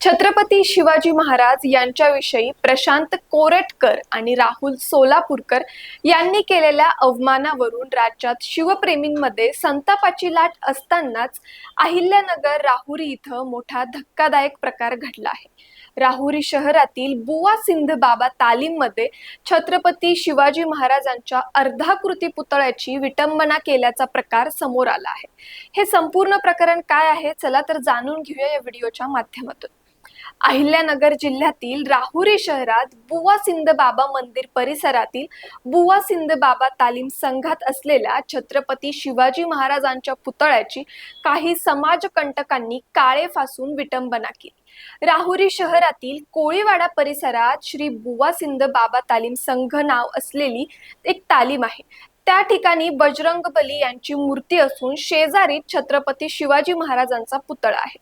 छत्रपती शिवाजी महाराज यांच्याविषयी प्रशांत कोरटकर आणि राहुल सोलापूरकर यांनी केलेल्या अवमानावरून राज्यात शिवप्रेमींमध्ये संतापाची लाट असतानाच अहिल्यानगर राहुरी इथं मोठा धक्कादायक प्रकार घडला आहे. राहुरी शहरातील बुवा सिंध बाबा तालीममध्ये छत्रपती शिवाजी महाराजांच्या अर्धाकृती पुतळ्याची विटंबना केल्याचा प्रकार समोर आला आहे. हे संपूर्ण प्रकरण काय आहे? चला तर जाणून घेऊया या व्हिडिओच्या माध्यमातून. अहिल्यानगर जिल्ह्यातील राहुरी शहरात बुवा सिंध बाबा मंदिर परिसरातील बुवा सिंध बाबा तालीम संघात असलेल्या छत्रपती शिवाजी महाराजांच्या पुतळ्याची काही समाजकंटकांनी काळे फासून विटंबना केली. राहुरी शहरातील कोळीवाडा परिसरात श्री बुवा सिंध बाबा तालीम संघ नाव असलेली एक तालीम आहे. त्या ठिकाणी बजरंग बली यांची मूर्ती असून शेजारी छत्रपती शिवाजी महाराजांचा पुतळा आहे.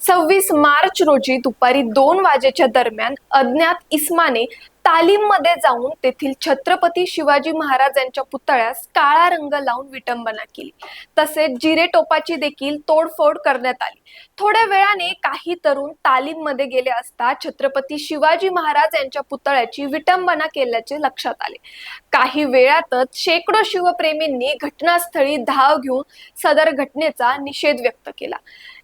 सव्वीस मार्च रोजी दुपारी दोन वाजेच्या दरम्यान अज्ञात इस्माने तालीममध्ये जाऊन तेथील छत्रपती शिवाजी महाराजांच्या पुतळ्यास काळा रंग लावून विटंबना केली. तसेच जिरे टोपाची देखील तोडफोड करण्यात आली. थोड्या वेळाने काही तरुण तालीममध्ये गेले असता छत्रपती शिवाजी महाराज यांच्या पुतळ्याची विटंबना केल्याचे लक्षात आले. काही वेळातच शेकडो शिवप्रेमींनी घटनास्थळी धाव घेऊन सदर घटनेचा निषेध व्यक्त केला.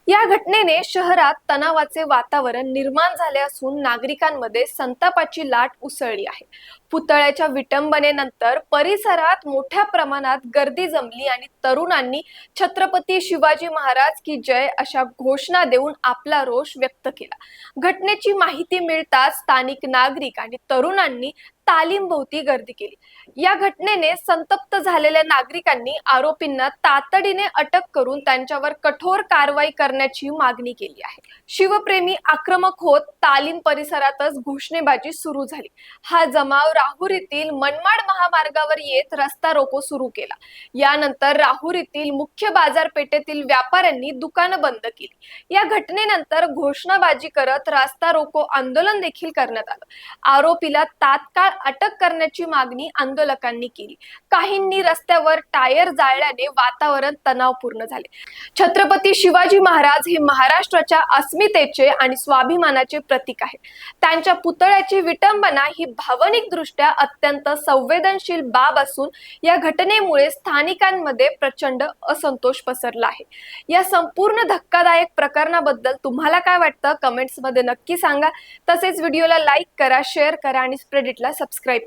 या घटनेने शहरात तणावाचे वातावरण निर्माण झाले असून नागरिकांमध्ये संतापाची लाट उसळली आहे. पुतळ्याच्या विटंबनेनंतर परिसरात मोठ्या प्रमाणात गर्दी जमली आणि तरुणांनी छत्रपती शिवाजी महाराज की जय अशा घोषणा देऊन आपला रोष व्यक्त केला. घटनेची माहिती मिळताच स्थानिक नागरिक आणि तरुणांनी तालीम भोवती गर्दी केली. या घटनेने संतप्त झालेल्या नागरिकांनी आरोपींना तातडीने अटक करून त्यांच्यावर कठोर कारवाई करण्याची मागणी केली आहे. शिवप्रेमी आक्रमक होत तालीम परिसरातच घोषणेबाजी सुरू झाली. हा जमाव राहुरीतील मनमाड महामार्गावर येत रस्ता रोको सुरू केला. यानंतर राहुरीतील मुख्य बाजारपेठेतील व्यापाऱ्यांनी दुकानं बंद केली. या घटनेनंतर घोषणाबाजी करत रास्ता रोको आंदोलन देखील करण्यात आलं. आरोपीला तात्काळ अटक करण्याची मागणी आंदोलकांनी केली. काहींनी रस्त्यावर टायर जाळल्याने वातावरण तणावपूर्ण झाले. छत्रपती शिवाजी महाराज हे महाराष्ट्राच्या अस्मितेचे आणि स्वाभिमानाचे प्रतीक आहे त्यांच्या पुतळ्याची विटंबना ही भावनिक दृष्ट्या अत्यंत संवेदनशील बाब असून या घटनेमुळे स्थानिकांमध्ये प्रचंड असंतोष पसरला आहे. या संपूर्ण धक्कादायक प्रकरणाबद्दल तुम्हाला काय वाटतं? कमेंट्समध्ये नक्की सांगा. तसेच व्हिडिओला लाईक करा शेअर करा आणि स्प्रेडिटला सबस्क्राईब